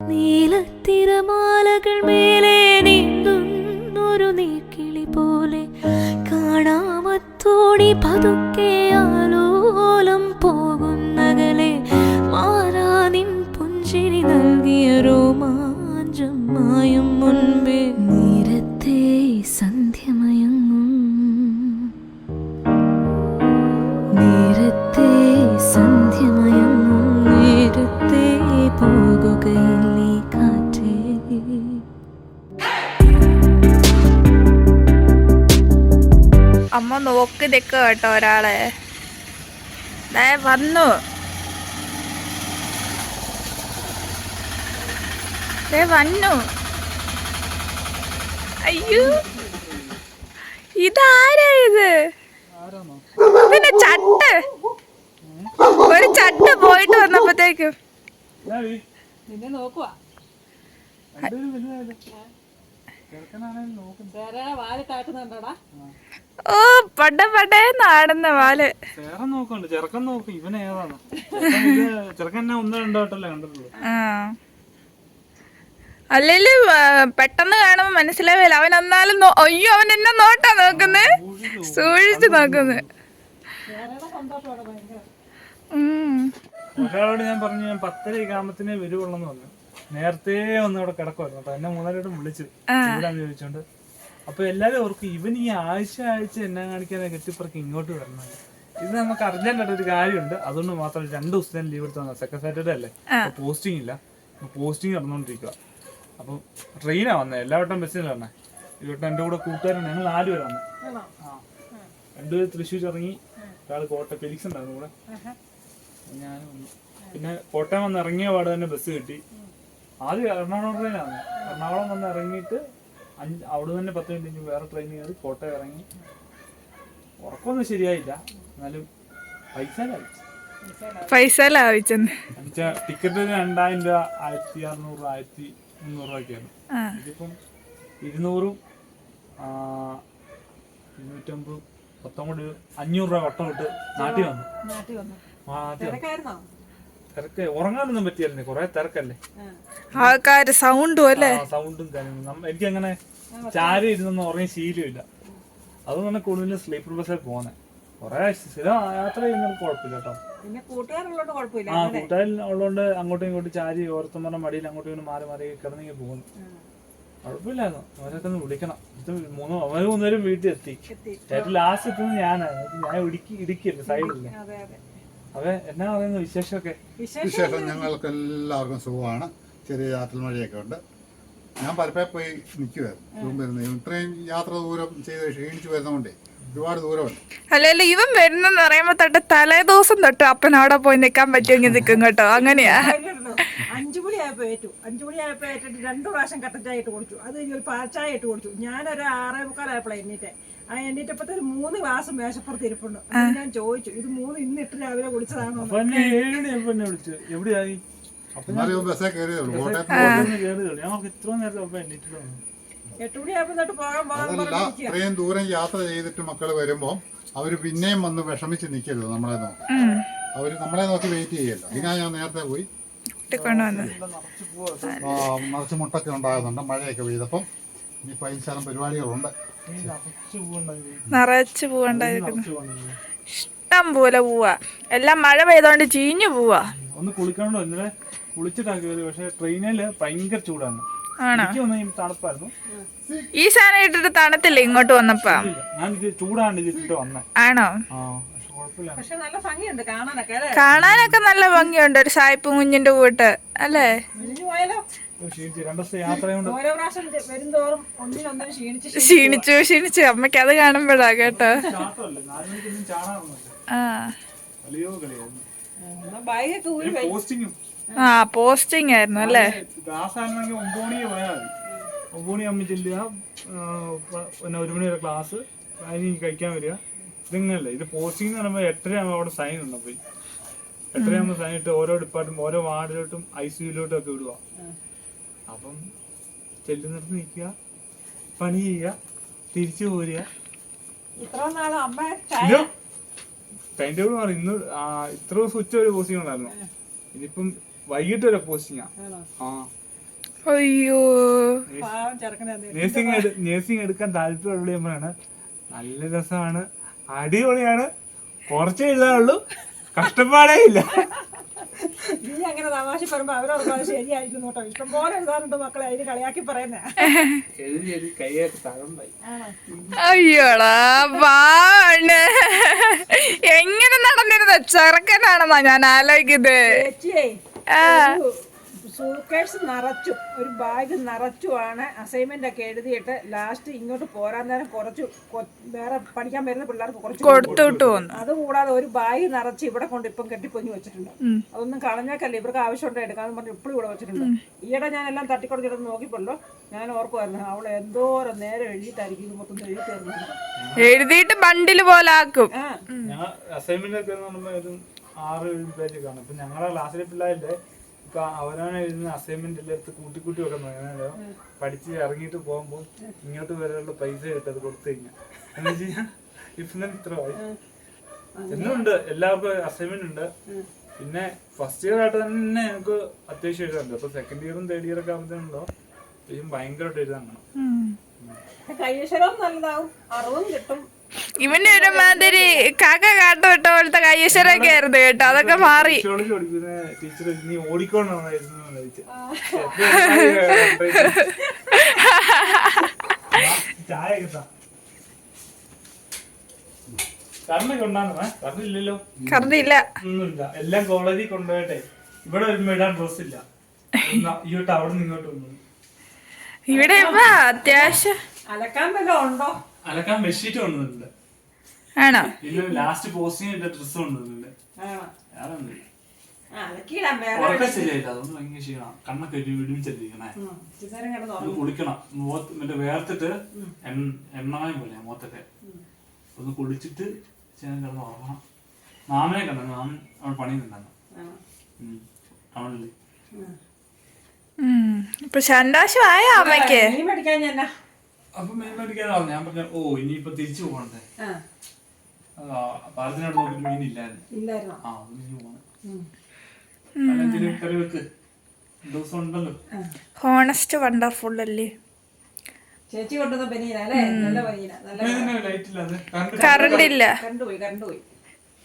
നീലത്തിരമാലകൾ മേലെ നീന്തുന്നൊരു നീക്കിളി പോലെ കാണാമത്തോടി പതുക്കെ ആലോലം അമ്മ നോക്കി നിൽക്കുക കേട്ടോ ഒരാളെ. ദേ വന്നു. ദേ വന്നു. അയ്യോ. ഇതാരാ ഇത്? പിന്നെ ചട്ട്. ഒരു ചട്ട് പോയിട്ട് വന്നപ്പോഴത്തേക്കും. നിന്നെ നോക്കുവാ. ഓ പട പടേ വാൽ ചേറൻ നോക്കണ്ട് ചെറുക്കൻ നോക്കും ഇവൻ ഏതാണ്? ചെറുക്കൻ ഇത് ചെറുക്കൻ എന്നെ ഒന്ന് രണ്ടോ വട്ടല്ലേ കണ്ടിട്ടുള്ളൂ. ആ. അല്ലേൽ പെട്ടെന്ന് കാണുമ്പോ മനസ്സിലാവില്ല അവൻ എന്നാലും അയ്യോ അവൻ എന്നെ നോട്ടാ നോക്കുന്നത് സൂക്ഷിച്ചു നോക്കുന്നത് ഒരാളോട് ഞാൻ പറഞ്ഞു ഞാൻ പത്തര ഗ്രാമത്തിനെ വരുവുള്ളെന്ന് പറഞ്ഞു. നേരത്തെ ഒന്ന് അവിടെ കിടക്കുമായിരുന്നു അപ്പൊ എന്നെ മൂന്നാലോട്ടും വിളിച്ചു ചോദിച്ചോണ്ട് അപ്പൊ എല്ലാരും ഓർക്കും ഇവൻ ഈ ആഴ്ച ആഴ്ച എന്നെ കാണിക്കാനെ കെട്ടിപ്പറക്കി ഇങ്ങോട്ട് വരണം ഇത് നമുക്ക് അർജന്റ് ആയിട്ട് ഒരു കാര്യമുണ്ട്. അതുകൊണ്ട് മാത്രം രണ്ട് ദിവസത്തേന് ലീവ് എടുത്ത് വന്നത്. സെക്കൻഡ് സാറ്റർഡേ അല്ലേ? പോസ്റ്റിംഗ് ഇല്ല. പോസ്റ്റിംഗ് നടന്നുകൊണ്ടിരിക്കുക അപ്പൊ ട്രെയിനാ വന്നത് എല്ലാ വട്ടം ബസ്സിലാണ് വന്നേ. ഈ വട്ടം എന്റെ കൂടെ കൂട്ടുകാരൻ ഞങ്ങൾ നാല് പേര് വന്നത് ആ. രണ്ടുപേര് തൃശ്ശൂർ ഇറങ്ങി ഒരാൾ കോട്ടയം ഫെലിക്സ് ഉണ്ടായിരുന്നു കൂടെ. ഞാനും പിന്നെ കോട്ടയം വന്ന് ഇറങ്ങിയ പാട് തന്നെ ബസ് കിട്ടി. ആദ്യം എറണാകുളം ട്രെയിനാണ് എറണാകുളം വന്ന് ഇറങ്ങിയിട്ട് അഞ്ച് അവിടെ തന്നെ പത്ത് മിനിറ്റ് കഴിഞ്ഞ് വേറെ ട്രെയിൻ കയറി കോട്ടയം ഇറങ്ങി. ഉറക്കമൊന്നും ശരിയായില്ല. എന്നാലും പൈസ പൈസ ലാഭിച്ചെന്ന്. എന്നുവെച്ചാൽ ടിക്കറ്റ് രണ്ടായിരം രൂപ ആയിരത്തി അറുന്നൂറ് ആയിരത്തി മുന്നൂറ് രൂപയൊക്കെയാണ് ഇതിപ്പം ഇരുന്നൂറും ഇരുന്നൂറ്റമ്പതും കൂടി അഞ്ഞൂറ് രൂപ വട്ടം ഇട്ട് നാട്ടിൽ വന്നു. നാട്ടിൽ വന്നു ആ, നാട്ടിൽ വന്നു തിരക്കായിരുന്നോ തിരക്ക്. ഉറങ്ങാനൊന്നും പറ്റിയല്ലേ കൊറേ തിരക്കല്ലേ? ആൾക്കാര് സൗണ്ടും അല്ലേ? സൗണ്ടും കാര്യങ്ങളും. എനിക്ക് അങ്ങനെ ചാരി ഇരുന്നൊന്നും ഉറങ്ങി ശീലമില്ല. അതുകൊണ്ടാണ് കൂടുതലും സ്ലീപ്പർ ബസ്സിൽ പോകുന്നത് കൊറേ സ്ഥിരം യാത്ര ചെയ്യുന്നവർക്ക് കുഴപ്പമില്ല കേട്ടോ. ആ കൂട്ടുകാരിൽ ഉള്ളതുകൊണ്ട് അങ്ങോട്ടും ഇങ്ങോട്ടും ചാരി ഓർത്തമ്മയുടെ മടിയിൽ അങ്ങോട്ടും ഇങ്ങോട്ടും മാറി മാറി കിടന്നെങ്കിൽ പോകുന്നു. കുഴപ്പമില്ലായിരുന്നു. അവരൊക്കെ ഒന്ന് വിളിക്കണം. ഇത് മൂന്ന് അവർ മൂന്നുപേരും വീട്ടിൽ എത്തി. ഏറ്റവും ലാസ്റ്റ് എത്തുന്നത് ഞാനാണ് ഞാൻ ഇടുക്കി ഇടുക്കിയല്ലേ സൈഡില്ലേ അതെ എന്നാ പറയുന്നു വിശേഷമൊക്കെ? വിശേഷം ഞങ്ങൾക്ക് എല്ലാവർക്കും സുഖമാണ്. ചെറിയ ചാറ്റൽ മഴയൊക്കെ ഉണ്ട്. ഞാൻ പലപ്പോഴും പോയി നിൽക്കുമായിരുന്നു വരുന്നത് ഇത്രയും യാത്ര ദൂരം ചെയ്ത് ക്ഷീണിച്ചു വരുന്നതുകൊണ്ടേ ഒരുപാട് ദൂരമുണ്ട്. അല്ലല്ല ഇവൻ വരുന്നെന്ന് പറയുമ്പോ തൊട്ട് തലേ ദിവസം തൊട്ട് അപ്പൻ അവിടെ പോയി നിക്കാൻ പറ്റുമെങ്കിൽ നിൽക്കും കേട്ടോ. അങ്ങനെയാ? അഞ്ചു മണിയായപ്പോ ആയപ്പോ ഏറ്റു. അഞ്ചു മണിയായപ്പോ ആയപ്പോ ഏറ്റിട്ട് രണ്ടു പ്രാവശ്യം കട്ടൻ ചായ ഇട്ട് കുടിച്ചു. അത് കഴിഞ്ഞ് ഒരു പാൽച്ചായ ഇട്ട് കുടിച്ചു. ഞാനൊരു ആറേ മുക്കാലായപ്പോഴാണ് എണ്ണീറ്റെ. ആ എണ്ണീറ്റപ്പത്തെ ഒരു മൂന്ന് ഗ്ലാസ് മേശപ്പുറത്ത് ഇരിപ്പുണ്ട്. ഞാൻ ചോദിച്ചു ഇത് മൂന്ന് ഇന്ന് ഇട്ട് രാവിലെ കുടിച്ചതാണോ എട്ട് തൊട്ട് പോകാൻ പോകാൻ ഇത്രയും ദൂരം യാത്ര ചെയ്തിട്ട് മക്കൾ വരുമ്പോ അവർ പിന്നെയും വന്ന് വിഷമിച്ച് നിൽക്കരുത് നമ്മളെ നോക്കി. അവർ നമ്മളെ നോക്കി വെയിറ്റ് ചെയ്യല്ലോ. ഇതിനാ ഞാൻ നേരത്തെ പോയി. നിറച്ചു ആ, മറിച്ച് മുട്ടൊക്കെ ഉണ്ടാകുന്നുണ്ട്. മഴയൊക്കെ പെയ്തപ്പം ഇനി പൈസ പരിപാടികളുണ്ട്. നിറച്ച് നിറച്ച് ഇഷ്ടം പോലെ പോവാ. എല്ലാം മഴ പെയ്തോണ്ട് ചീഞ്ഞു പോവാ. ഒന്ന് കുളിക്കണോ ഇന്നലെ കുളിച്ചിട്ടാ കയറി പക്ഷെ ട്രെയിനിൽ ഭയങ്കര ചൂടാണ്. ആണോ? എനിക്ക് വന്ന തണുപ്പായിരുന്നു. ഈ സാധനം ഇട്ടിട്ട് തണുത്തില്ല ഇങ്ങോട്ട് വന്നപ്പോ? ഞാൻ ഇത് ചൂടാണ്ട് ഇതിട്ട് വന്നേ. ആണോ? ആ കുഴപ്പമില്ല. പക്ഷെ നല്ല ഭംഗിയുണ്ട് കാണാനൊക്കെ അല്ലേ? കാണാനൊക്കെ നല്ല ഭംഗിയുണ്ട്. ഒരു സായിപ്പ് കുഞ്ഞിന്റെ കൂട്ട് അല്ലേ? ക്ഷീണിച്ച്. ക്ഷീണിച്ച് അമ്മയ്ക്ക് അത് കാണുമ്പോഴാ കേട്ടോ. ആ. പോസ്റ്റിംഗ് ആയിരുന്നു അല്ലേ? ഒമ്പത് മണി ആകുമ്പോൾ ചെല്ലുക. ആ, പിന്നെ ഒരു മണി വരെ ക്ലാസ് അതിന് കഴിക്കാൻ വരിക. ഇതിങ്ങനല്ലേ. ഇത് പോസ്റ്റിംഗ് എന്ന് പറയുമ്പോൾ എട്ടരയാകുമ്പോൾ അവിടെ സൈൻ ഉണ്ട് പോയി? എട്ടര ആകുമ്പോൾ സൈൻ ഇട്ട് ഓരോ ഡിപ്പാർട്ട്മെന്റ് ഓരോ വാർഡിലോട്ടും ഐ സിയിലോട്ടും ഒക്കെ വിടുക അപ്പം ചെല്ലുന്നിടത്ത് നിൽക്കുക. പണി ചെയ്യുക. തിരിച്ചു പോരുക. ഇത്ര നാളും അമ്മ ടൈം ടേബിൾ മാറി. ഇന്ന് ഇത്ര ദിവസം ഉച്ച ഒരു പോസ്റ്റിംഗ് ഉണ്ടായിരുന്നു. ഇനിയിപ്പം വൈകിട്ട് വരെ പോസ്റ്റിംഗാ ആ. അയ്യോ. നേഴ്സിംഗ് നേഴ്സിംഗ് എടുക്കാൻ താല്പര്യമുള്ളതാണ് നല്ല രസമാണ്. അടിപൊളിയാണ്. കുറച്ചേ ഇല്ലാതുള്ളൂ കഷ്ടപ്പാടേ ഇല്ല. നീ അങ്ങനെ തമാശ പറയുമ്പോ അവരോട് അത് ശരിയായിരിക്കും കേട്ടോ. ഇഷ്ടം പോലെ എഴുതാറുണ്ട് മക്കളെ അതിന് കളിയാക്കി പറയുന്നേ. അയ്യോടാ പാണ് എങ്ങനെ നടന്നിരുന്ന ചെറുക്കനാണെന്നാ ഞാൻ ആലോചിക്കുന്നത്. ചേച്ചിയേ സൂക്കേഴ്സ് നിറച്ചു ഒരു ബാഗ് നിറച്ചുമാണ് അസൈൻമെന്റ് ഒക്കെ എഴുതിയിട്ട് ലാസ്റ്റ് ഇങ്ങോട്ട് പോരാൻ നേരം കുറച്ചു വേറെ പഠിക്കാൻ വരുന്ന പിള്ളേർക്ക് കുറച്ച് വന്നു പോന്നു അതുകൂടാതെ ഒരു ബാഗ് നിറച്ച് ഇവിടെ കൊണ്ട് ഇപ്പം കെട്ടിപ്പൊഞ്ഞു വെച്ചിട്ടുണ്ട്. അതൊന്നും കളഞ്ഞേക്കല്ല ഇവർക്ക് ആവശ്യമുണ്ട് എടുക്കാന്ന് പറഞ്ഞ് ഇപ്പോഴും ഇവിടെ വെച്ചിട്ടുണ്ട്. ഈയിടെ ഞാൻ എല്ലാം തട്ടിക്കൊടുത്തിട്ട് നോക്കിയപ്പോഴല്ലോ ഞാൻ ഓർക്കുമായിരുന്നു അവൾ എന്തോരം നേരം എഴുതിയിട്ടായിരിക്കും ഇത് മൊത്തം എഴുതി എഴുതിയിട്ട് ബണ്ടിൽ പോലെ ആക്കും. അസൈൻമെന്റ് ഒക്കെ ആറ് ഏഴ് പേജ് കാണും ഇപ്പൊ ഞങ്ങളുടെ ക്ലാസ്സിലെ പിള്ളേരുടെ ഇപ്പൊ അവനവനെ എഴുതുന്ന അസൈൻമെന്റ് എല്ലാം എടുത്ത് കൂട്ടി കൂട്ടി വെക്കണം. എങ്ങനെയാണോ പഠിച്ച് ഇറങ്ങിയിട്ട് പോകുമ്പോൾ ഇങ്ങോട്ട് വരെയുള്ള പൈസ കിട്ടത് കൊടുത്തു കഴിഞ്ഞാൽ എന്ന് വെച്ച് കഴിഞ്ഞാൽ ഇപ്പം ഇത്രമായി എന്നുണ്ട് എല്ലാവർക്കും അസൈൻമെന്റ് ഉണ്ട്. പിന്നെ ഫസ്റ്റ് ഇയർ ആയിട്ട് തന്നെ ഞങ്ങൾക്ക് അത്യാവശ്യം എഴുതാറുണ്ട് അപ്പൊ സെക്കൻഡ് ഇയറും തേർഡ് ഇയർ ഒക്കെ ആകുമ്പോഴത്തേനുണ്ടോ ഭയങ്കരമായിട്ട് എഴുതാൻ കാണും. കൈയക്ഷരവും നല്ലതാവും. അറിവും കിട്ടും. ഇവന്റെ ഒരു മാതിരി കാക്ക കാട്ട വിട്ട പോലത്തെ കയ്യശ്വരൊക്കെ ആയിരുന്നു കേട്ടോ. അതൊക്കെ മാറി. സോഷ്യോളജി ടീച്ചർ നീ ഓടിക്കോണ്ടായിരുന്നു ചായ കിട്ടാ കറണ്ടൊക്കെ ഉണ്ടാകുന്നേ കറണ്ട് ഇല്ലല്ലോ ഒന്നുമില്ല. എല്ലാം കോളേജിൽ കൊണ്ടുപോയിട്ടെ. ഇവിടെ വരുമ്പോ ഇടാൻ ഡ്രസ് ഇല്ല. ഇവിടെ ഇപ്പൊ അത്യാവശ്യം അലക്കാൻ വല്ലതും ഉണ്ടോ? അലക്കാൻ ബെഡ്ഷീറ്റ് കൊണ്ടുവന്നിട്ടുണ്ട്. ആണോ? പിന്നെ ലാസ്റ്റ് പോസ്റ്റിംഗ് ഇട്ട ഡ്രസ് കൊണ്ടുവന്നിട്ടുണ്ട്. വേറെ ഉറക്കം ശരിയായില്ല. അതൊന്നും ഭയങ്കര ക്ഷീണം. കണ്ണൊക്കെ ഒരു വിടുമിച്ചല്ലിരിക്കണേ ഉം, ഇച്ചിരി നേരം കിടന്ന് ഒന്ന് ഉറങ്ങും. കുളിക്കണം. മുഖത്ത് മറ്റേ വേർത്തിട്ട് എണ്ണ എണ്ണമയം പോലെ മുഖത്തൊക്കെ. ഒന്ന് കുളിച്ചിട്ട് ചേട്ടൻ കിടന്ന് ഉറങ്ങണം. മാമനെ കണ്ടു. മാമൻ അവിടെ പണിയുന്നുണ്ടായിരുന്നു. ടൗണിൽ ഇപ്പൊ അമ്മയ്ക്ക്? നീ മേടിക്കാൻ ഞാൻ അപ്പൊ മീൻ മേടിക്കാതെ പറഞ്ഞു. ഞാൻ പറഞ്ഞു ഓ ഇനിയിപ്പൊ തിരിച്ചു പോകണ്ടേ? ആ. പാലത്തിനോട് നോക്കിട്ട് മീൻ ഇല്ലായിരുന്നു. ഇല്ലായിരുന്നോ? ആ അത് തിരിച്ചു പോകണം. കറി വെക്ക്. ദിവസം ഉണ്ടല്ലോ. ഹോണസ്റ്റ് വണ്ടർഫുൾ അല്ലേ? ചേച്ചി കൊണ്ടുവന്ന ബനീന അല്ലേ? നല്ല ബനീന നല്ല ലൈറ്റ് ഇല്ലാതെ കറണ്ട് കറണ്ട് ഇല്ല. കറണ്ട് പോയി.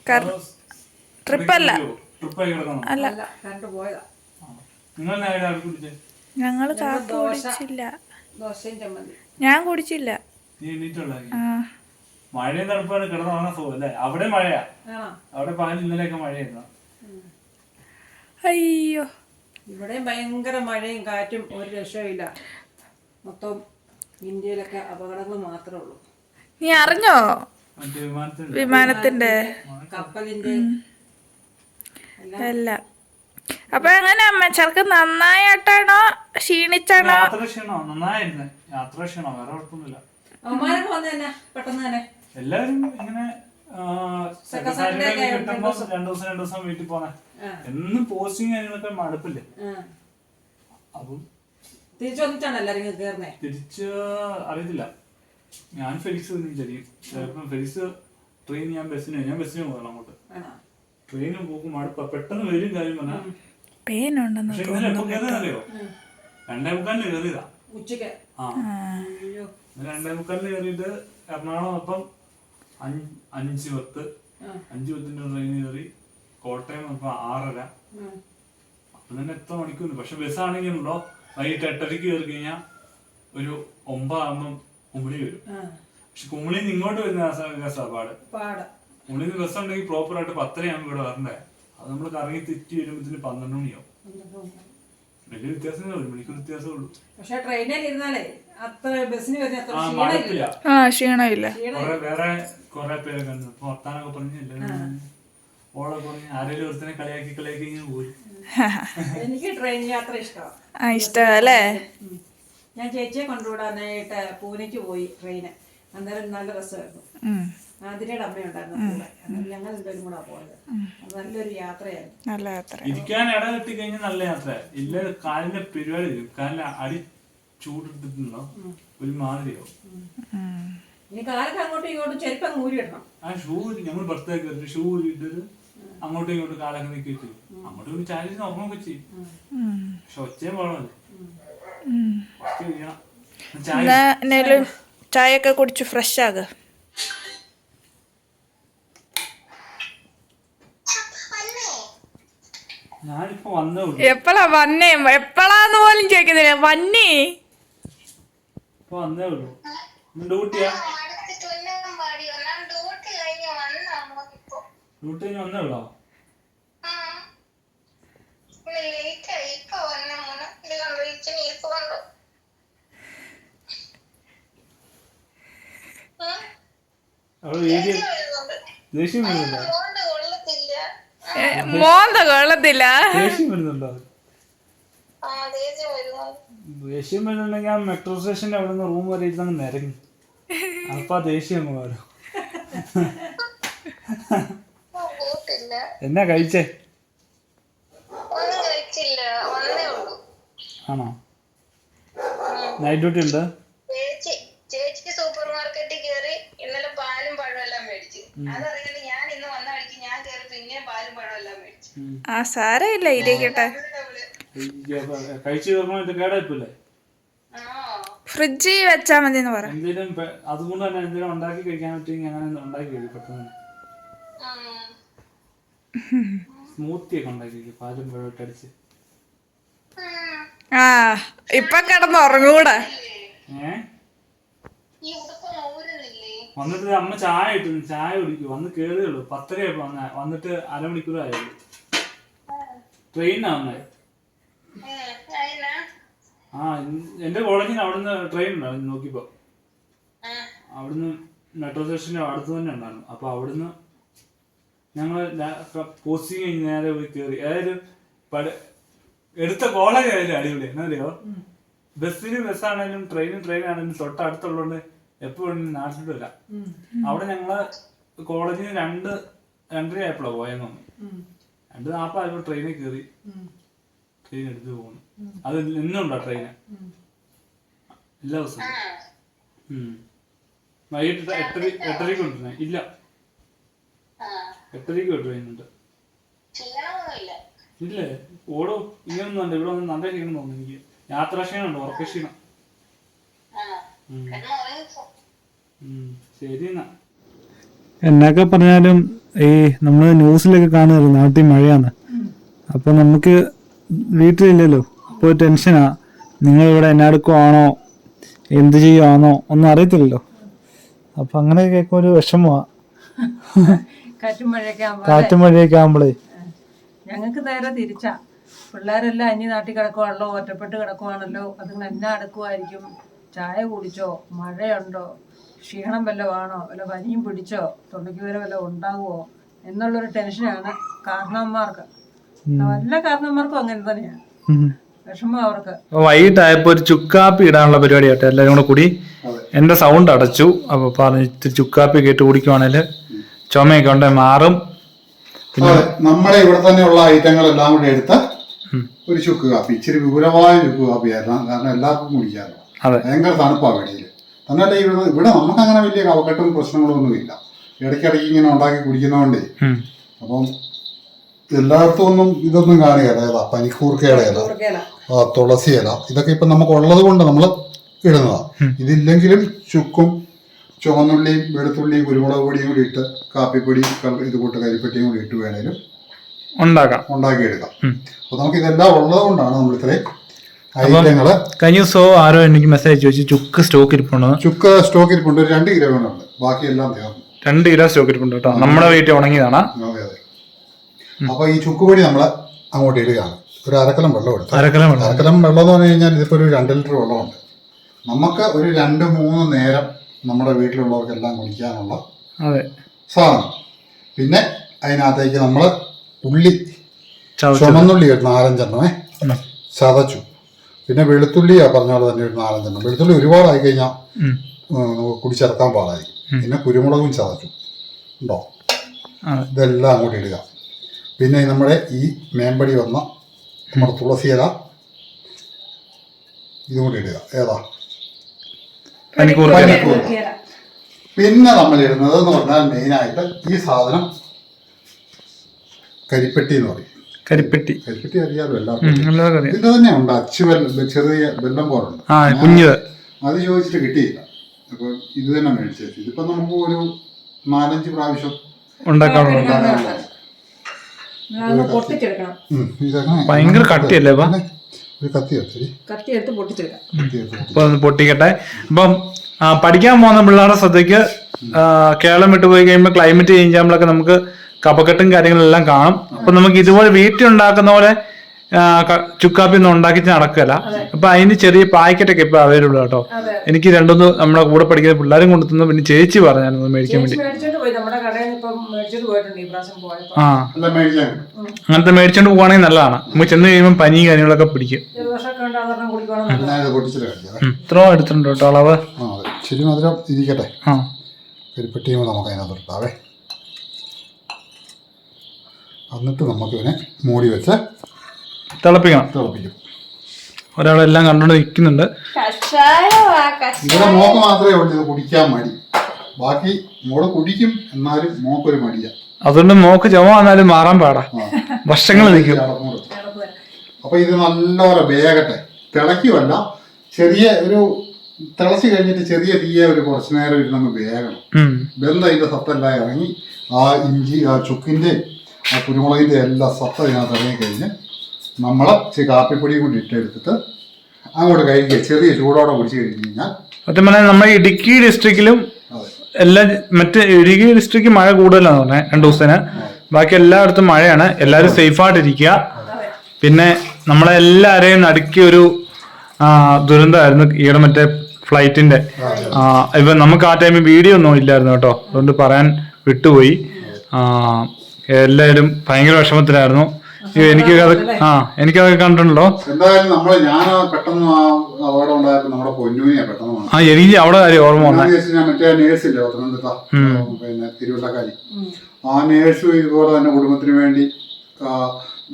ട്രിപ്പ് അല്ല ട്രിപ്പല്ല. ട്രിപ്പായി കിടക്കണം? അല്ല. നിങ്ങൾ നേരെ കാപ്പി കുടിച്ചില്ല. ദോശയും ചമ്മന്തി ഞാൻ കുടിച്ചില്ല. നീ എണീറ്റുള്ള ആ. മഴയും തണുപ്പാണ് കിടന്നുറങ്ങാൻ സുഖം. അവിടെ മഴയാ? അവിടെ പകൽ ഇന്നലെയൊക്കെ മഴയായിരുന്നു. അയ്യോ. ഇവിടെ ഭയങ്കര മഴയും കാറ്റും ഒരു രക്ഷയില്ല മൊത്തം ഇന്ത്യയിലൊക്കെ അപകടങ്ങൾ മാത്രമേ ഉള്ളൂ. നീ അറിഞ്ഞോ? വിമാനത്തിന്റെ കപ്പലിന്റെ അല്ല അപ്പൊ എങ്ങനെ അമ്മ ചെറുക്ക് നന്നായിട്ടാണോ ക്ഷീണിച്ചാണോ? യാത്ര ക്ഷീണോ? നന്നായിരുന്നു. യാത്ര ക്ഷീണോ? വേറെ കുഴപ്പമൊന്നുമില്ല. അവന്മാരൊക്കെ വന്നു തന്നെ പെട്ടെന്ന് തന്നെ. എല്ലാവരും ഇങ്ങനെ കിട്ടുമ്പോ രണ്ടു ദിവസം രണ്ടു ദിവസം വീട്ടിൽ പോന്നെ. എന്നും പോസ്റ്റിംഗ് കാര്യങ്ങളൊക്കെ മടുപ്പില്ലേ. അപ്പം തിരിച്ചു വന്നിട്ടാണ് എല്ലാരും ഇങ്ങ് കേറുന്നേ? തിരിച്ച് അറിയത്തില്ല. ഞാൻ ഫെലിക്സ് വിചാരിക്കും. ചിലപ്പം ഫെലിക്സ് ട്രെയിൻ ഞാൻ ബസ്സിന് ഞാൻ ബസ്സിന് പോകണം അങ്ങോട്ട്. ആണോ ട്രെയിനും പോകും മടുപ്പ. പെട്ടെന്ന് വരും കാര്യം പറഞ്ഞാൽ പേനുണ്ടെന്ന് ഉണ്ടെന്ന് തോന്നുന്നു രണ്ടേ മുക്കാലിന് കയറിയതാ. ഉച്ചയ്ക്ക് ആ. അയ്യോ. രണ്ടേ മുക്കാലിന് കയറിയിട്ട് എറണാകുളം അപ്പം അഞ്ച് പത്ത്. അഞ്ച് പത്തിന്റെ ട്രെയിൻ കയറി കോട്ടയം അപ്പൊ ആറര. അപ്പൊ തന്നെ എത്ര മണിക്കൂർ പക്ഷെ ബസ്സാണെങ്കിൽ ഉണ്ടോ? വൈകിട്ട് എട്ടരയ്ക്ക് കയറി കഴിഞ്ഞാൽ ഒരു ഒമ്പതാകുമ്പം കുമിളി വരും. പക്ഷെ കുമിളിയിൽ നിന്ന് ഇങ്ങോട്ട് വരുന്ന രസാ പാട്. കുമ്പിളിന്ന് ബസ് ഉണ്ടെങ്കിൽ പ്രോപ്പർ ആയിട്ട് പത്തരയാകുമ്പോൾ ഇവിടെ വരണ്ടേ? അത് നമ്മൾ കറങ്ങി തെറ്റി വരുമ്പോഴത്തേന് പന്ത്രണ്ട് മണിയാവും. വലിയ വ്യത്യാസമേ ഒരു മണിക്കൂർ വ്യത്യാസമേ ഉള്ളൂ. പക്ഷെ ട്രെയിനിൽ ഇരുന്നാലേ അത്ര ബസ്സിന് വരുന്ന അത്ര ആ ക്ഷീണമില്ല. ആ ക്ഷീണമില്ല. കൊറേ വേറെ കൊറേ പേരെ കണ്ടു അപ്പൊ വർത്താനൊക്കെ പറഞ്ഞ് എല്ലാവരും ഓളെ പറഞ്ഞ് ആരെങ്കിലും ഒരുത്തനെ കളിയാക്കി കളിയാക്കി ഇങ്ങനെ പോരും എനിക്ക് ട്രെയിൻ യാത്ര ഇഷ്ടമാണ് ആ ഇഷ്ടമല്ലേ ഞാൻ ചേച്ചിയെ കൊണ്ടുവിടാനായിട്ട് പൂനെക്ക് പോയി ട്രെയിന്. അന്നേരം നല്ല രസമായിരുന്നു. ആതിരയുടെ അമ്മയുണ്ടായിരുന്നു കൂടെ ഞങ്ങൾ രണ്ടുപേരും കൂടെ പോയത്. നല്ലൊരു യാത്രയായിരുന്നു. നല്ല യാത്ര. ഇരിക്കാൻ ഇട കിട്ടി കഴിഞ്ഞാൽ നല്ല യാത്ര. ഇല്ല കാലിന്റെ പരിപാടി വരും കാലിന്റെ അടി ഒരു മാതിരിയാവും ഇനി കാലത്ത് അങ്ങോട്ടും ഇങ്ങോട്ടും ചെരുപ്പം ഊരിയിടണം ആ ഷൂ ഞങ്ങൾ ബർത്ത്ഡേ കയറി ഷൂ ഇട്ടിട്ട് അങ്ങോട്ടും ഇങ്ങോട്ടും കാലൊക്കെ നീക്കിയിട്ട്. അങ്ങോട്ടും ഒരു ചാരി ഉറങ്ങൊക്കെ ചെയ്യും. പക്ഷെ ഒച്ചയും എന്നേലും ചായ ഒക്കെ കുടിച്ച് ഫ്രഷ് ആകുക. ഞാനിപ്പോ വന്നേ എപ്പളാന്ന് എപ്പോഴാ വന്നേ? എപ്പോഴാന്ന് പോലും ചോദിക്കുന്നില്ല. വന്നേ. ദേഷ്യം വരുന്നുണ്ടോ മോന്ത കൊള്ളത്തില്ല. ദേഷ്യം വരുന്നുണ്ടോ? ദേഷ്യം വരുന്നുണ്ടെങ്കിൽ ആ മെട്രോ സ്റ്റേഷന്റെ അവിടെ നിന്ന് റൂം വരെ ഇരുന്ന് നിരങ്ങി. അപ്പൊ ആ ദേഷ്യം മാറും എന്നാ കഴിച്ചേ? ഒന്നും കഴിച്ചില്ല. വന്നേ ഉള്ളൂ. ആണോ? നൈറ്റ് ഡ്യൂട്ടി ഉണ്ട്? ചേച്ചി ചേച്ചി സൂപ്പർ മാർക്കറ്റിൽ കയറി ഇന്നലെ പാലും പഴവും എല്ലാം മേടിച്ചു. അതറിയാണ്ട് ഞാൻ ഇന്ന് വന്ന വഴിക്ക് ഞാൻ കയറി പിന്നെയും പാലും പഴവും എല്ലാം മേടിച്ചു ആ സാരമില്ല ഇരിക്കട്ടെ. കഴിച്ചു ഇത് കേടായിപ്പോലെ ഫ്രിഡ്ജിൽ വെച്ചാ മതി എന്ന് അതുകൊണ്ട് തന്നെ എന്തെങ്കിലും ഉണ്ടാക്കി കഴിക്കാൻ പറ്റുമെങ്കിൽ അങ്ങനെ ഉണ്ടാക്കി കഴിക്കും പെട്ടെന്ന്. ഉം. സ്മൂത്തി ഒക്കെ ഉണ്ടാക്കി പാലും വെള്ളമൊക്കെ അടിച്ച്. ആ ഇപ്പൊ കിടന്ന് ഉറങ്ങൂടെ. വന്നിട്ട് അമ്മ ചായ ഇട്ടു ചായ കുടിക്കും. വന്ന് കേറിയുള്ളൂ പത്തരയപ്പോ വന്ന വന്നിട്ട് അരമണിക്കൂർ ആയുള്ളൂ ട്രെയിനാ വന്നേ ഉം. അതിനാ ആ എന്റെ കോളേജിൽ നിന്ന് അവിടുന്ന് ട്രെയിൻ ഉണ്ടായിരുന്നു നോക്കിയപ്പോ. ആ. അവിടുന്ന് മെട്രോ സ്റ്റേഷന്റെ അടുത്ത് തന്നെ ഉണ്ടായിരുന്നു. അപ്പൊ അവിടുന്ന് ഞങ്ങൾ പോസ്റ്റിംഗ് കഴിഞ്ഞ് നേരെ പോയി കയറി അതായത് എടുത്ത കോളേജ് ആയാലും അടിപൊളി. എന്നറിയോ ബസ്സിന് ബസ്സാണെങ്കിലും ട്രെയിനും ട്രെയിൻ ആണെങ്കിലും തൊട്ടടുത്തുള്ളതുകൊണ്ട് എപ്പോഴും നാട്ടിലോട്ട് വരാം. അവിടെ ഞങ്ങൾ കോളേജിന് രണ്ട് രണ്ടര ആയപ്പോഴാണ് പോയെന്ന് തോന്നുന്നു. രണ്ട് നാൽപ്പതായപ്പോൾ ട്രെയിനിൽ കയറി ട്രെയിൻ എടുത്ത് പോകുന്നു അത് എന്നുണ്ടോ ട്രെയിന് എല്ലാ ദിവസവും. വൈകിട്ട് എട്ടര എട്ടരയ്ക്ക് കൊണ്ടുവരുന്നേ. ഇല്ല. എട്ടരക്ക് എട്ടരയ്ക്ക് കൊണ്ടുവരുന്നുണ്ട്. ഇല്ലേ. ഓടോ ഇങ്ങനൊന്നും അല്ല ഇവിടെ വന്ന് നല്ല ക്ഷീണം തോന്നുന്നു എനിക്ക്. യാത്രാക്ഷീണം ഉണ്ട് ഉറക്ക ക്ഷീണം. ശരി എന്നാ. എന്നൊക്കെ പറഞ്ഞാലും ഈ നമ്മൾ ന്യൂസിലൊക്കെ കാണുമല്ലോ നാട്ടിൽ മഴയാണ്. അപ്പൊ നമുക്ക് വീട്ടിലില്ലല്ലോ. അപ്പോൾ ടെൻഷനാ. നിങ്ങൾ ഇവിടെ എന്നാടുക്കുവാണോ എന്ത് ചെയ്യുവാണോ? ഒന്നും അറിയത്തില്ലല്ലോ. അപ്പൊ അങ്ങനെ കേൾക്കുമ്പോൾ ഒരു വിഷമമാ കാറ്റും മഴയൊക്കെ ആകുമ്പോൾ കാറ്റും മഴയൊക്കെ ആകുമ്പോഴേ ഞങ്ങൾക്ക് നേരെ തിരിച്ചാ. പിള്ളേരെല്ലാം അന്യ നാട്ടിൽ കിടക്കുവാണല്ലോ ഒറ്റപ്പെട്ട് കിടക്കുവാണല്ലോ. അതുങ്ങൾ എന്നാ അടുക്കുമായിരിക്കും ചായ കുടിച്ചോ? മഴയുണ്ടോ? ക്ഷീണം വല്ലതും ആണോ? വല്ല പനിയും പിടിച്ചോ? തൊണ്ടയ്ക്ക് വരെ വല്ല ഉണ്ടാകുമോ എന്നുള്ളൊരു ടെൻഷനാണ് കാരണവന്മാർക്ക്. നല്ല കാരണവന്മാർക്കും അങ്ങനെ തന്നെയാണ് വിഷമം അവർക്ക്. വൈകിട്ടായപ്പോ ഒരു ചുക്കാപ്പി ഇടാനുള്ള പരിപാടി ആട്ടെ എല്ലാരും കൂടെ കൂടി എന്റെ സൗണ്ട് അടച്ചു. അപ്പൊ പറഞ്ഞിട്ട് ചുക്കാപ്പി കേട്ട് കുടിക്കുവാണേൽ ചുമയൊക്കെ ഉണ്ടെങ്കിൽ മാറും. പിന്നെ നമ്മുടെ ഇവിടെ തന്നെയുള്ള ഐറ്റങ്ങളെല്ലാം കൂടി എടുത്ത ഒരു ചുക്ക് കാപ്പി. ഇച്ചിരി വിപുലമായ ചുക്ക് കാപ്പി ആയിരുന്നു കാരണം എല്ലാവർക്കും കുടിക്കാറുണ്ട്. ഭയങ്കര തണുപ്പാണ് വെളിയിൽ തന്നല്ല ഇവിടെ ഇവിടെ നമുക്ക് അങ്ങനെ വലിയ കവക്കെട്ടും പ്രശ്നങ്ങളൊന്നുമില്ല ഇടയ്ക്കിടയ്ക്ക് ഇങ്ങനെ ഉണ്ടാക്കി കുടിക്കുന്നതുകൊണ്ടേ. അപ്പം എല്ലായിടത്തും ഒന്നും ഇതൊന്നും കാണുകയല്ല. ഏതാ പനിക്കൂർക്കയുടെ ഇല ഓർക്കേല ആ, തുളസി ഇല ഇതൊക്കെ ഇപ്പം നമുക്ക് ഉള്ളത് കൊണ്ട് നമ്മൾ ഇടുന്നതാണ് ഇതില്ലെങ്കിലും ചുക്കും ചുവന്നുള്ളിയും വെളുത്തുള്ളിയും കുരുമുളക് പൊടിയും കൂടി ഇട്ട് കാപ്പിപ്പൊടി ഇത് കൂട്ട് കരിപ്പെട്ടിയും കൂടി ഇട്ട് വേണേലും ഉണ്ടാക്കാം. ഉണ്ടാക്കിയെടുക്കാം. അപ്പൊ നമുക്ക് ഇതെല്ലാം ഉള്ളത് കൊണ്ടാണ് നമ്മൾ ഇത്രയും ഐറ്റങ്ങൾ കഴിഞ്ഞ ദിവസം ആരോ എനിക്ക് മെസ്സേജ് ചോദിച്ചു ചുക്ക് സ്റ്റോക്ക് ഇരിപ്പുണ്ട്? ചുക്ക് സ്റ്റോക്ക് ഇരിപ്പുണ്ട്. രണ്ട് കിലോ ഉണ്ട് ബാക്കിയെല്ലാം തീർന്നു രണ്ട് കിലോ സ്റ്റോക്ക് ഇരിപ്പുണ്ട് കേട്ടോ. നമ്മുടെ വീട്ടിൽ ഉണങ്ങിയതാണ്. അപ്പൊ ഈ ചുക്കുപൊടി നമ്മൾ അങ്ങോട്ട് ഇടുകയാണ് ഒരു അരക്കലം വെള്ളം എടുത്തു അരക്കലം വെള്ളം. അരക്കലം വെള്ളം എന്ന് പറഞ്ഞു കഴിഞ്ഞാൽ ഇതിപ്പോ ഒരു രണ്ട് ലിറ്റർ വെള്ളമുണ്ട്. നമുക്ക് ഒരു രണ്ട് മൂന്ന് നേരം നമ്മുടെ വീട്ടിലുള്ളവർക്കെല്ലാം കുടിക്കാനുള്ള അതെ. സാധനം. പിന്നെ അതിനകത്തേക്ക് നമ്മൾ ഉള്ളി ചുമന്നുള്ളി ഒരു നാലഞ്ചെണ്ണമേ ചതച്ചു. പിന്നെ വെളുത്തുള്ളിയാ പറഞ്ഞ പോലെ തന്നെ ഒരു നാലഞ്ചെണ്ണം വെളുത്തുള്ളി ഒരുപാടായി കഴിഞ്ഞാൽ കുടിച്ചിറക്കാൻ പാടായിരിക്കും. പിന്നെ കുരുമുളകും ചതക്കും ഉണ്ടോ? ഇതെല്ലാം അങ്ങോട്ട് ഇടുക. പിന്നെ നമ്മുടെ ഈ മേമ്പടി വന്ന നമ്മുടെ തുളസി ഇല ഇതും കൂടി ഇടുക. ഏതാ. പിന്നെ നമ്മൾ ഇടുന്നത് എന്ന് പറഞ്ഞാൽ മെയിനായിട്ട് ഈ സാധനം കരിപ്പെട്ടി എന്ന് പറയും. കരിപ്പെട്ടി. കരിപ്പെട്ടി അറിയാലോ ഉം, എല്ലാവർക്കും എല്ലാവർക്കും തന്നെ ഉണ്ട് അച്ചു വെല്ലം ചെറിയ വെല്ലം ആ കുഞ്ഞത് അത് ചോദിച്ചിട്ട് കിട്ടിയില്ല. അപ്പൊ ഇത് തന്നെ മേടിച്ചത് ഇതിപ്പോ നമുക്ക് ഒരു നാലഞ്ച് പ്രാവശ്യം ഭയങ്കര കട്ടിയല്ലേ. പൊട്ടിക്കട്ടെ. അപ്പം പഠിക്കാൻ പോകുന്ന പിള്ളേരുടെ ശ്രദ്ധയ്ക്ക് കേരളം വിട്ടുപോയി കഴിയുമ്പോൾ ക്ലൈമറ്റ് ചേഞ്ച് ആകുമ്പോഴൊക്കെ നമുക്ക് കപക്കെട്ടും കാര്യങ്ങളെല്ലാം കാണും. അപ്പൊ നമുക്ക് ഇതുപോലെ വീട്ടിൽ ഉണ്ടാക്കുന്ന പോലെ ചുക്കാപ്പി ഒന്നും ഉണ്ടാക്കി നടക്കല അപ്പൊ അതിന് ചെറിയ പാക്കറ്റൊക്കെ ഇപ്പൊ അവൈലബിൾ കേട്ടോ എനിക്ക് രണ്ടൊന്ന് നമ്മുടെ കൂടെ പഠിക്കുന്ന പിള്ളേരും കൊണ്ടുത്തുന്നു പിന്നെ ചേച്ചി പറഞ്ഞു മേടിക്കാൻ വേണ്ടി. ആ. അങ്ങനത്തെ മേടിച്ചോണ്ട് പോവാണെങ്കിൽ നല്ലതാണ്. നമുക്ക് ചെന്ന് കഴിയുമ്പോൾ പനി കാര്യങ്ങളൊക്കെ പിടിക്കും. ഇത്ര എടുത്തിട്ടുണ്ട് കേട്ടോ അളവ്. ശരി മധുരം ഇരിക്കട്ടെ. ആ. കരിപ്പെട്ടിയും കൂടെ നമുക്ക് അതിനകത്ത് എന്നിട്ട് നമുക്ക് ഇതിനെ മൂടി വെച്ച് തിളപ്പിക്കണം. തിളപ്പിക്കും. ഒരാളെല്ലാം കണ്ടുകൊണ്ട് നിൽക്കുന്നുണ്ട് ഇവിടെ മോക്ക് മാത്രമേ ഉള്ളൂ ഇത് കുടിക്കാൻ മടി. ബാക്കി മോൾ കുടിക്കും എന്നാലും മോക്കൊരു മടിയാ. അതുകൊണ്ട് മോക്ക് ചുമ വന്നാലും മാറാൻ പാടാ. വർഷങ്ങൾ നിൽക്കും. അപ്പൊ ഇത് നല്ലോണം വേഗട്ടെ തിളയ്ക്കുമല്ല ചെറിയ ഒരു തിളച്ച് കഴിഞ്ഞിട്ട് ചെറിയ തീയെ ഒരു കുറച്ച് നേരം ഇരുന്നങ്ങ് വേഗണം. വെന്ത് അതിന്റെ സത്തെല്ലാം ഇറങ്ങി ആ ഇഞ്ചി ആ ചുക്കിന്റെ ആ കുരുമുളകിന്റെ എല്ലാ സത്ത ഇതിനകത്ത് ഇറങ്ങി കഴിഞ്ഞ് നമ്മൾ ഇച്ചിരി കാപ്പിപ്പൊടിയും കൂടി ഇട്ടെടുത്തിട്ട് അങ്ങോട്ട് കഴിക്കുക ചെറിയ ചൂടോടെ കുടിച്ച് കഴിഞ്ഞ് കഴിഞ്ഞാൽ സത്യം പറഞ്ഞാൽ നമ്മുടെ ഇടുക്കി ഡിസ്ട്രിക്റ്റിലും എല്ലാ മറ്റേ ഇടുക്കി ഡിസ്ട്രിക്റ്റ് മഴ കൂടുതലാണ് പറഞ്ഞത് രണ്ടു ദിവസത്തിന്. ബാക്കി എല്ലായിടത്തും മഴയാണ്. എല്ലാവരും സേഫായിട്ടിരിക്കുക. പിന്നെ നമ്മളെ എല്ലാവരെയും നടുക്കിയ ഒരു ദുരന്തമായിരുന്നു ഈയിടെ മറ്റേ ഫ്ലൈറ്റിന്റെ ഇപ്പൊ നമുക്ക് ആ ടൈമിൽ വീഡിയോ ഒന്നും ഇല്ലായിരുന്നു കേട്ടോ. അതുകൊണ്ട് പറയാൻ വിട്ടുപോയി. എല്ലാവരും ഭയങ്കര വിഷമത്തിലായിരുന്നു. എനിക്ക് അത് ആ എനിക്കതൊക്കെ കണ്ടിട്ടുണ്ടല്ലോ. എന്തായാലും ഞാൻ പെട്ടെന്ന് ആ അപകടം നമ്മുടെ പെട്ടെന്ന് ആ എനിക്ക് അവിടെ കാര്യം ഓർമ്മ വന്നേ. ഞാൻ മറ്റേ നേഴ്സില്ലേ പത്തനംതിട്ട പിന്നെ തിരുവല്ലക്കാരി. ആ നേഴ്സ് ഇതുപോലെ തന്നെ കുടുംബത്തിന് വേണ്ടി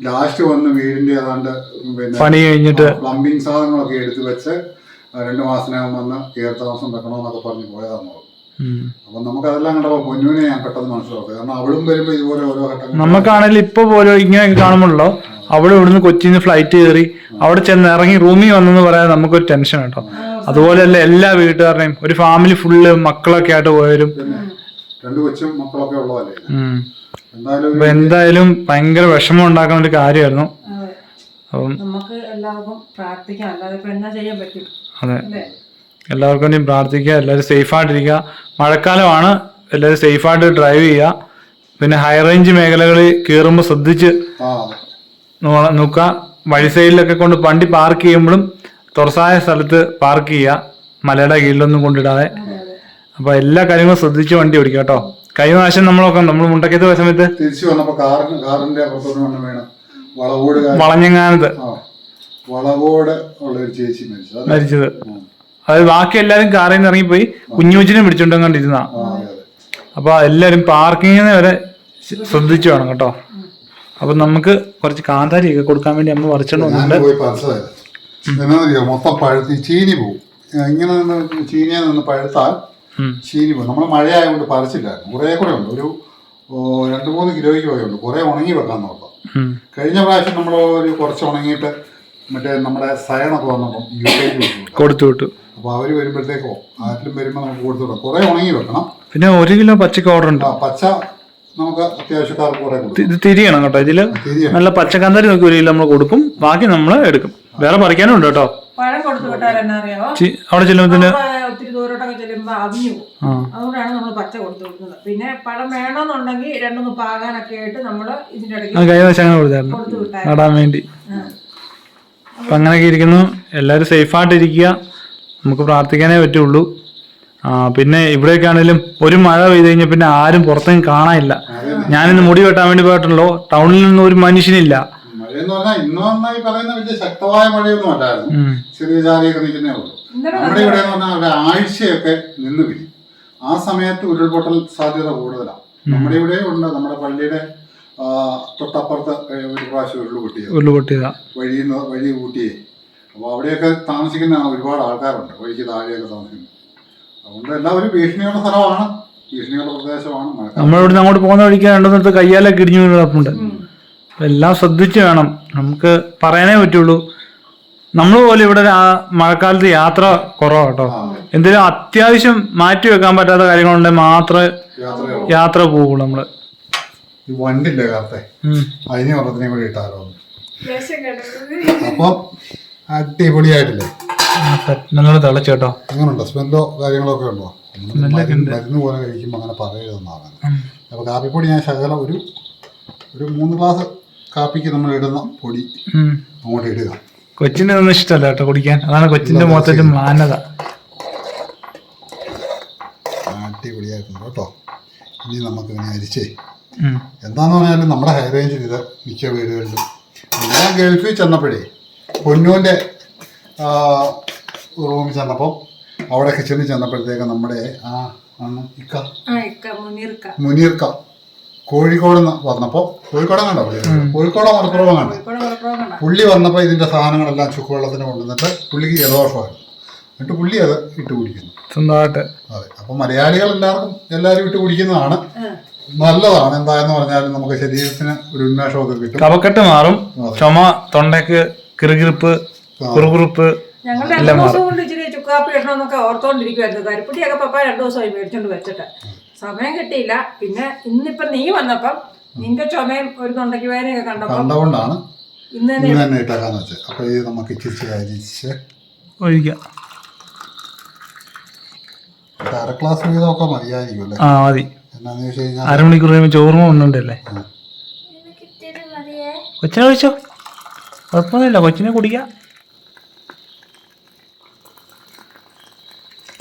ലാസ്റ്റ് വന്ന് വീടിന്റെ ഏതാണ്ട് പിന്നെ പണി കഴിഞ്ഞിട്ട് പ്ലംബിംഗ് സാധനങ്ങളൊക്കെ എടുത്തു വെച്ച് രണ്ടു മാസത്തിനകം വന്ന് കയറി താമസം വെക്കണമെന്നൊക്കെ പറഞ്ഞ് ഉം. അപ്പൊ നമുക്ക് അതെല്ലാം കണ്ടപ്പോ പൊന്നുവിനെ ഞാൻ പെട്ടെന്ന് മനസ്സിലാക്കുക കാരണം അവളും വരുമ്പോ ഇതുപോലെ ഓരോ ഘട്ടങ്ങൾ നമുക്കാണെങ്കിൽ ഇപ്പൊ പോലും ഇങ്ങനെയൊക്കെ കാണുമ്പോഴല്ലോ അവിടെ ഇവിടുന്ന് നിന്ന് ഫ്ലൈറ്റ് കയറി അവിടെ ചെന്ന് ഇറങ്ങി റൂമിൽ വന്നെന്ന് പറയാൻ നമുക്കൊരു ടെൻഷൻ കേട്ടോ. അതുപോലെയല്ല എല്ലാ വീട്ടുകാരുടെയും ഒരു ഫാമിലി ഫുള്ള് മക്കളൊക്കെ ആയിട്ട് പോയവരും. രണ്ട് കൊച്ചും മക്കളൊക്കെ ഉള്ളതല്ലേ? എന്തായാലും അപ്പൊ എന്തായാലും ഭയങ്കര വിഷമം ഉണ്ടാക്കുന്ന ഒരു കാര്യമായിരുന്നു. അപ്പം നമുക്ക് എല്ലാവർക്കും പ്രാർത്ഥിക്കാം. അല്ലാതെ ഇപ്പൊ എന്നാ ചെയ്യാൻ പറ്റും? അതെ. എല്ലാവർക്കും വേണ്ടിയും പ്രാർത്ഥിക്കുക എല്ലാവരും സേഫായിട്ടിരിക്കുക. മഴക്കാലമാണ് എല്ലാവരും സേഫായിട്ട് ഡ്രൈവ് ചെയ്യുക. പിന്നെ ഹൈ റേഞ്ച് മേഖലകളിൽ കയറുമ്പോൾ ശ്രദ്ധിച്ച് നോക്കുക. വഴി സൈഡിലൊക്കെ കൊണ്ട് വണ്ടി പാർക്ക് ചെയ്യുമ്പോഴും തുറസായ സ്ഥലത്ത് പാർക്ക് ചെയ്യുക. മലയുടെ കീഴിലൊന്നും കൊണ്ടിടാതെ. അപ്പൊ എല്ലാ കാര്യങ്ങളും ശ്രദ്ധിച്ച് വണ്ടി ഓടിക്കുക കേട്ടോ. കഴിഞ്ഞ പ്രാവശ്യം നമ്മളൊക്കെ നമ്മൾ മുണ്ടക്കത്ത് പോയ സമയത്ത് തിരിച്ചു വന്നപ്പോൾ കാറിന് കാറിന്റെ അപ്പുറത്തോട്ട് വന്ന് വീണ്. വളവോട് കാ- വളഞ്ഞങ്ങാനത്ത്. വളവോട് ഉള്ള ഒരു ചേച്ചി മരിച്ചത്. അത് ബാക്കി എല്ലാരും കാറിൽ നിന്ന് ഇറങ്ങിപ്പോയി കുഞ്ഞുച്ചിനെ പിടിച്ചോണ്ട് കണ്ടിരുന്ന ആ അതെ അതെ. അപ്പൊ എല്ലാരും പാർക്കിങ്ങിന് വരെ ശ്രദ്ധിച്ചു വേണം കേട്ടോ. അപ്പൊ നമുക്ക് കുറച്ച് കാന്താരി കാന്താരിയൊക്കെ കൊടുക്കാൻ വേണ്ടി അമ്മ പറിച്ചോണ്ട് വന്നിട്ടുണ്ട്. മൊത്തം പഴുത്ത് ചീനി പോകും ഇങ്ങനെ നിന്ന് ചീനിയെ നിന്ന് പഴുത്താൽ. ചീനി പോകും നമ്മൾ മഴയായതുകൊണ്ട് പറിച്ചില്ലായിരുന്നു. കുറേ കൂടെ ഉണ്ട്. ഒരു രണ്ട് മൂന്ന് കിലോയ്ക്ക് പോയുണ്ട് കുറേ ഉണങ്ങി വെക്കാൻ നോക്കാം. കഴിഞ്ഞ പ്രാവശ്യം നമ്മൾ ഒരു കുറച്ച് ഉണങ്ങിയിട്ട് മറ്റേ നമ്മുടെ സയണൊക്കെ വന്നപ്പം യു കൊടുത്തു വിട്ടു. അപ്പോൾ അവർ വരുമ്പോഴത്തേക്കോ ആറ്റിലും വരുമ്പോൾ നമുക്ക് കൊടുത്തു വിടാം. കുറേ ഉണങ്ങി വെക്കണം. പിന്നെ ഒരു കിലോ പച്ചക്ക് ഓർഡർ ഉണ്ട്. ആ പച്ച നമുക്ക് അത്യാവശ്യക്കാർക്ക് കുറേ കൊടുക്കും. ഇത് തിരിയണം കേട്ടോ ഇതിൽ. തിരിയണം. നല്ല പച്ചക്കന്തരി നോക്കി ഒരു കിലോ നമ്മൾ കൊടുക്കും. ബാക്കി നമ്മൾ എടുക്കും. വേറെ പറിക്കാനും ഉണ്ട് കേട്ടോ. പഴം കൊടുത്തു വിട്ടാൽ എന്നാ അറിയാമോ ചി- അവിടെ ചെല്ലുമ്പത്തിന് നമ്മൾ ഒത്തിരി ദൂരോട്ടൊക്കെ ചെല്ലുമ്പോ അവിഞ്ഞു പോകും. ആ. അതുകൊണ്ടാണ് നമ്മൾ പച്ച കൊടുത്തു വിടുന്നത്. പിന്നെ പഴം വേണമെന്നുണ്ടെങ്കിൽ രണ്ടൊന്ന് പാകാനൊക്കെ ആയിട്ട് നമ്മൾ ഇതിന്റെ ഇടയ്ക്ക് അങ്ങനെ കൊടുത്തായിരുന്നു. കൊടുത്തു വിട്ടാൽ നടാൻ വേണ്ടി. അപ്പൊ അങ്ങനെയൊക്കെ ഇരിക്കുന്നു. എല്ലാവരും സേഫായിട്ടിരിക്കുക നമുക്ക് പ്രാർത്ഥിക്കാനേ പറ്റുള്ളൂ. പിന്നെ ഇവിടെയൊക്കെ ആണെങ്കിലും ഒരു മഴ പെയ്ത് കഴിഞ്ഞാൽ പിന്നെ ആരും പുറത്തേക്കും കാണാനില്ല. ഞാനിന്ന് മുടി വെട്ടാൻ വേണ്ടി പോയിട്ടുണ്ടല്ലോ. ടൗണിൽ നിന്ന് ഒരു മനുഷ്യനില്ല. മഴയെന്ന് പറഞ്ഞാൽ ഇന്ന് വന്നാൽ ഈ പറയുന്ന വലിയ ശക്തമായ മഴയൊന്നും അല്ലായിരുന്നു. ചെറിയ ചാറിയൊക്കെ നിൽക്കുന്നേ ഉള്ളൂ. നമ്മുടെ ഇവിടെ എന്ന് പറഞ്ഞാൽ ഒരാഴ്ചയൊക്കെ നിന്ന് പിരി ആ സമയത്ത് ഉരുൾപൊട്ടൽ സാധ്യത കൂടുതലാണ് നമ്മുടെ ഇവിടെ ഉണ്ട്. നമ്മുടെ പള്ളിയുടെ തൊട്ടപ്പുറത്ത് ഒരു പ്രാവശ്യം പൊട്ടിയത്. ഉരുൾ പൊട്ടിയതാ. വഴിയിൽ വഴി കൂട്ടിയേ അപ്പോൾ അവിടെയൊക്കെ താമസിക്കുന്ന ഒരുപാട് ആൾക്കാരുണ്ട്. വഴിക്ക് താഴെയൊക്കെ താമസിക്കുന്നു. അതുകൊണ്ട് എല്ലാവരും ഭീഷണിയുള്ള സ്ഥലമാണ്. ഭീഷണിയുള്ള പ്രദേശമാണ്. നമ്മളിവിടെ നമ്മളിവിടുന്ന് അങ്ങോട്ട് പോകുന്ന വഴിക്ക് രണ്ടു നേരത്ത് കയ്യാലൊക്കെ ഇടിഞ്ഞു കിടപ്പുണ്ട്. എല്ലാം ശ്രദ്ധിച്ചു വേണം. നമുക്ക് പറയാനേ പറ്റുള്ളൂ. നമ്മൾ പോലും ഇവിടെ മഴക്കാലത്ത് യാത്ര കുറവാണ് കേട്ടോ. എന്തെങ്കിലും അത്യാവശ്യം മാറ്റി വെക്കാൻ പറ്റാത്ത കാര്യങ്ങളുണ്ടെങ്കിൽ മാത്രമേ യാത്രയോ യാത്ര പോവുള്ളൂ നമ്മൾ. ഈ വണ്ടില്ലേ കാർത്തെ അതിന് അതിനെ കൂടി ഇട്ടാലോ അപ്പം അടിപൊളിയായിട്ടില്ലേ? നല്ലോണം തിളച്ചു കേട്ടോ. എങ്ങനെയുണ്ടോ സ്മെല്ലോ കാര്യങ്ങളോ ഒക്കെ ഉണ്ടോ. മരുന്ന് പോലെ കഴിക്കുമ്പോൾ അങ്ങനെ പറയരുതെന്നാണ് അപ്പോൾ കാപ്പിപ്പൊടി ഞാൻ ശകലം ഒരു ഒരു മൂന്ന് ഗ്ലാസ് കാപ്പിക്ക് നമ്മൾ ഇടുന്ന പൊടി അങ്ങോട്ട് ഇടുക. കൊച്ചിന് ഒന്നും ഇഷ്ടമല്ല കേട്ടോ കുടിക്കാൻ. അതാണ് കൊച്ചിന്റെ മൊത്തത്തിൽ മാനത അടിപൊളിയായിട്ടുണ്ട് കേട്ടോ. ഇനി നമുക്ക് ഇങ്ങനെ അരിച്ചേ. എന്താന്ന് പറഞ്ഞാലും നമ്മുടെ ഹൈ റേഞ്ചിൽ ഇത് മിക്ക വീടുകളിലും. ഞാൻ ഗൾഫിൽ ചെന്നപ്പോഴേ പൊന്നൂന്റെ റൂമിൽ ചെന്നപ്പോൾ അവിടെ കിച്ചണിൽ ചെന്നപ്പോഴത്തേക്ക് നമ്മുടെ ആ ഇക്ക. ആ ഇക്ക മുനീർക്ക കോഴിക്കോട് വന്നപ്പോൾ കോഴിക്കോട് കണ്ടോ കോഴിക്കോട് മലപ്പുറം കണ്ട? പുള്ളി വന്നപ്പോൾ ഇതിന്റെ സാധനങ്ങളെല്ലാം ചുക്കുവെള്ളത്തിന് കൊണ്ടുവന്നിട്ട് പുള്ളിക്ക് ജലദോഷമായിരുന്നു. എന്നിട്ട് പുള്ളി അത് ഇട്ട് കുടിക്കുന്നു. സ്വന്തമായിട്ട്. അതെ അപ്പം മലയാളികൾ എല്ലാവർക്കും എല്ലാവരും ഇട്ട് കുടിക്കുന്നതാണ്. നല്ലതാണ്. എന്തായെന്ന് പറഞ്ഞാലും നമുക്ക് ശരീരത്തിന് ഒരു ഉന്മേഷമൊക്കെ കിട്ടും. കഫക്കെട്ട് മാറും. ചുമ തൊണ്ടയ്ക്ക് കിറുകിറുപ്പ് കുറുകുറുപ്പ് ഞങ്ങൾ രണ്ടു ദിവസം കൊണ്ട് ഇച്ചിരി ചുക്കാപ്പി ഇടണമെന്നൊക്കെ ഓർത്തോണ്ടിരിക്കുവായിരുന്നു. കരിപ്പുട്ടിയൊക്കെ പപ്പ രണ്ടു ദിവസമായി മേടിച്ചോണ്ട് വെച്ചിട്ട്. സമയം കിട്ടിയില്ല. പിന്നെ ഇന്നിപ്പം നീ വന്നപ്പം നിന്റെ ചുമയും ഒരു തൊണ്ടയ്ക്ക് വേദനയൊക്കെ കണ്ടപ്പം കണ്ടുകൊണ്ടാണ് ഇന്ന് തന്നെ ഇന്ന് തന്നെ ഇട്ടേക്കാന്ന് വെച്ചത്. അപ്പൊ ഇത് നമുക്ക് ഇച്ചിരി അരിച്ച് ഒഴിക്കാം. ക്ലാസ് അര ഗ്ലാസ് വീതമൊക്കെ മതിയായിരിക്കും അല്ലേ? ആ മതി. എന്നാന്ന് വെച്ച് കഴിഞ്ഞാൽ അരമണിക്കൂർ കഴിയുമ്പോൾ ചോർമ ഉണ്ടല്ലേ കൊച്ചിനെ കഴിച്ചോ കുഴപ്പമൊന്നുമില്ല കൊച്ചിനെ കുടിക്കാം.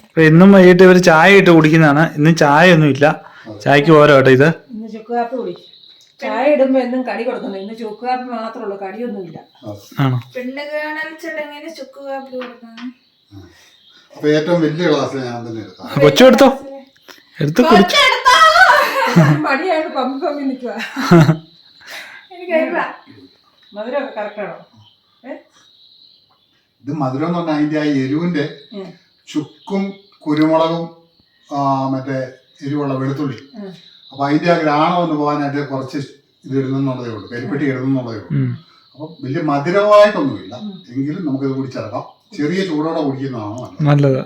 ഇപ്പൊ എന്നും വൈകിട്ട് ഇവർ ചായ ഇട്ട് കുടിക്കുന്നതാണ്. ഇന്ന് ചായ ഒന്നും ഇല്ല ചായക്ക് പോരാ കേട്ടോ ഇത്. ഇന്ന് ചുക്കുകാപ്പി കുടി ചായ ഇടുമ്പോ എന്നും കടി കൊടുക്കുന്നു. ഇന്ന് ചുക്കുകാപ്പി മാത്രമേ ഉള്ളൂ കടിയൊന്നുമില്ല. ആണോ? പെണ്ണ് കാണൽ ചടങ്ങിന് ചുക്ക് കാപ്പി കൊടുക്കണം അപ്പോൾ ഏറ്റവും വലിയ ക്ലാസ് ഞാൻ തന്നെ എടുക്കാം. കൊച്ചു എടുത്തോ എടുത്ത് കുടിച്ചു മടിയായിട്ട് പമ്പി പമ്പി നിൽക്കുക എനിക്കറിയില്ല മധുരം കറക്റ്റാണോ ഇത് മധുരം എന്ന് പറഞ്ഞാൽ അതിന്റെ ആ എരിവിന്റെ. ചുക്കും കുരുമുളകും മറ്റേ എരിവുള്ള വെളുത്തുള്ളി. അപ്പൊ അതിന്റെ ആ ഗ്രാണം ഒന്ന് പോകാനായിട്ട് കുറച്ച് ഇത് ഇടുന്നുള്ളതേ ഉള്ളൂ. കരിപ്പെട്ടി ഇടുന്നുള്ളതേ ഉള്ളൂ. അപ്പൊ വലിയ മധുരമായിട്ടൊന്നുമില്ല. എങ്കിലും നമുക്കിത് കുടിച്ചിറക്കാം ചെറിയ ചൂടോടെ കുടിക്കുന്നതാണ് നല്ലത്.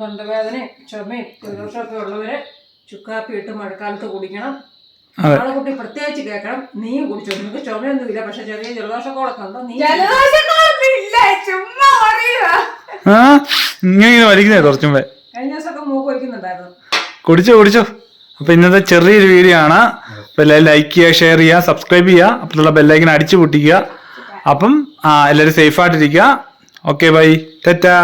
തൊണ്ടവേദനയും ചുമയും ജലദോഷമൊക്കെ ഉള്ളവര് ചുക്കാപ്പി ഇട്ട് മഴക്കാലത്ത് കുടിക്കണം. അതെ. ആളെ കുട്ടി പ്രത്യേകിച്ച് കേൾക്കണം. നീ കുടിച്ചോ. നിനക്ക് ചുമയൊന്നും ഇല്ല. പക്ഷെ ചെറിയ ജലദോഷക്കോളൊക്കെ ഉണ്ടോ? നീ ഇങ്ങനെ വലിക്കുന്നേ കഴിഞ്ഞ ദിവസമൊക്കെ മൂക്ക് കുടിച്ചോ കുടിച്ചോ. അപ്പൊ ഇന്നത്തെ ചെറിയൊരു വീഡിയോ ആണ്. അപ്പൊ എല്ലാവരും ലൈക്ക് ചെയ്യുക ഷെയർ ചെയ്യുക സബ്സ്ക്രൈബ് ചെയ്യുക. അപ്പോഴുള്ള ബെല്ലൈക്കൻ അടിച്ചു പൊട്ടിക്കുക. അപ്പം എല്ലാരും എല്ലാവരും സേഫ് ആയിട്ടിരിക്കുക. Okay bye ടെറ്റാ